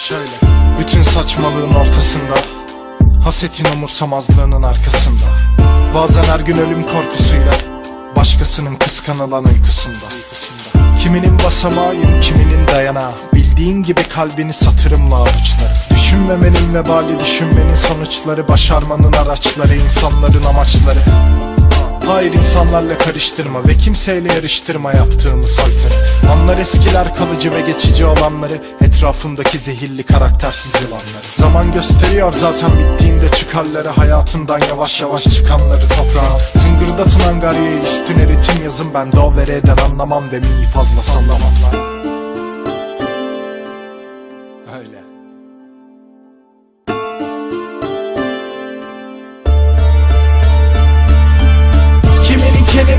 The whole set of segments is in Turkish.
Şöyle. Bütün saçmalığın ortasında. Hasetin umursamazlığının arkasında. Bazen her gün ölüm korkusuyla. Başkasının kıskanılan uykusunda. Kiminin basamağıyım kiminin dayanağı. Bildiğin gibi kalbini satırımla avuçlarım. Düşünmemenin vebali düşünmenin sonuçları. Başarmanın araçları insanların amaçları Hayır insanlarla karıştırma ve kimseyle yarıştırma yaptığımı soytarı Anlar eskiler kalıcı ve geçici olanları Etrafındaki zehirli karaktersiz yılanları. Zaman gösteriyor zaten bittiğinde çıkarları Hayatından yavaş yavaş çıkanları toprağa Tıngırdatın angaryayı üstüne ritim yazın Ben de o vereden anlamam ve miyi fazla sallamam. Öyle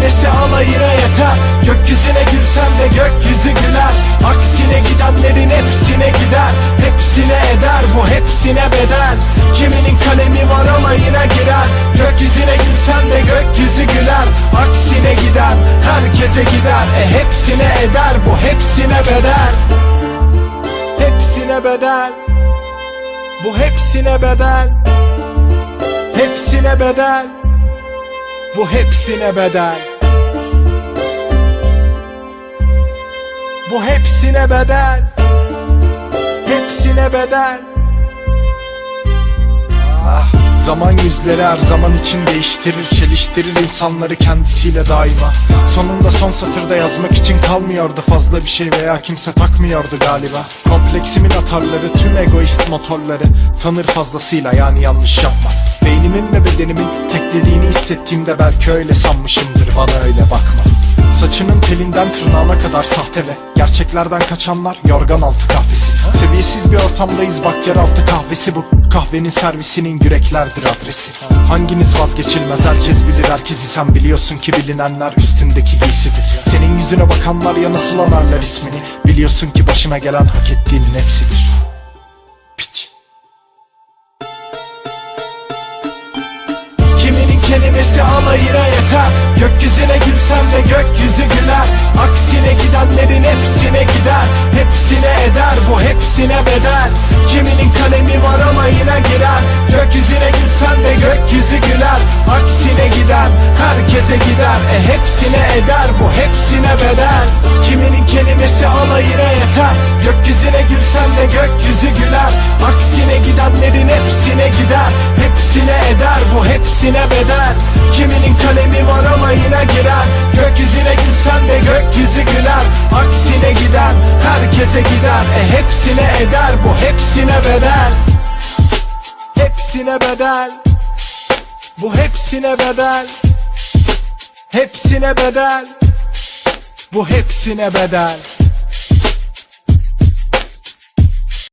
Kelimesi alayına yeter? Gökyüzüne gülsem de gökyüzü güler. Aksine gidenlerin hepsine gider. Hepsine eder bu hepsine bedel. Kiminin kalemi var alayına girer. Gökyüzüne gülsem de gökyüzü güler. Aksine giden herkese gider. E hepsine eder bu hepsine bedel. Hepsine bedel. Bu hepsine bedel. Hepsine bedel. Bu hepsine bedel Bu hepsine bedel. Hepsine bedel. Ah, Zaman yüzleri her zaman için değiştirir Çeliştirir insanları kendisiyle daima. Sonunda son satırda yazmak için kalmıyordu fazla bir şey Veya kimse takmıyordu galiba. Kompleksimin atarları tüm egoist motorları. Tanır fazlasıyla yani yanlış yapma. Beynimin ve bedenimin teklediğini hissettiğimde belki öyle sanmışımdır bana öyle bakma Saçının telinden tırnağına kadar sahte ve gerçeklerden kaçanlar yorgan altı kahvesi. Seviyesiz bir ortamdayız bak yeraltı kahvesi bu. Kahvenin servisinin yüreklerdir adresi. Hanginiz vazgeçilmez herkes bilir herkesi sen biliyorsun ki bilinenler üstündeki giysidir. Senin yüzüne bakanlar ya nasıl anarlar ismini Biliyorsun ki başına gelen hak ettiğinin hepsidir. Piç. Kiminin kelimesi alayına yeter Gökyüzüne gülsem de gökyüzü güler. Aksine gidenlerin hepsine gider. Hepsine eder bu hepsine bedel. Kiminin kalemi var alayına girer. Gökyüzüne gülsem de gökyüzü güler. Aksine giden herkese gider. E hepsine eder bu hepsine bedel. Kiminin kelimesi alayına yeter. Gökyüzüne gülsem de gökyüzü güler. Aksine gidenlerin hepsine gider. Hepsine eder bu hepsine bedel Kiminin kalemi var alayına girer. Gökyüzüne gülsen de gökyüzü güler. Aksine giden herkese gider. E hepsine eder bu hepsine bedel. Hepsine bedel. Bu hepsine bedel. Hepsine bedel. Bu hepsine bedel